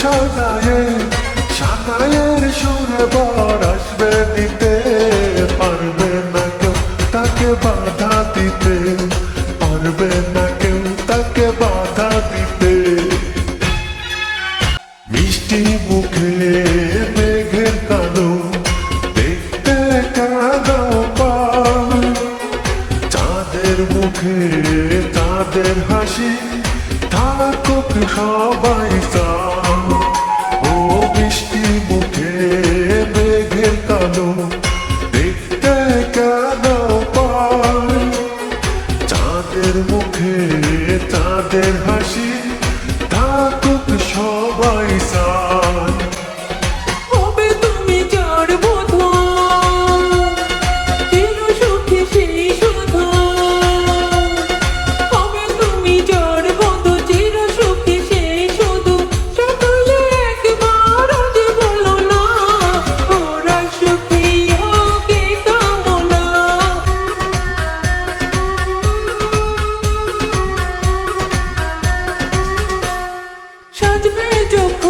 সাজায়ে সানায়ের সুরে বর আসবে, দিতে পারবে না কেউ তাকে বাধা দিতে, পারবে না কেউ তাকে বাধা দিতে। মিষ্টি মুখে মেঘের কালো, দেখতে কালো পাল। চাঁদের মুখে চাঁদের হাসি, থাকুক সবাই সাল দেখতে কেন পাল চাঁদের মুখে চাঁদের হাসি থাকুক সবাই সাল the middle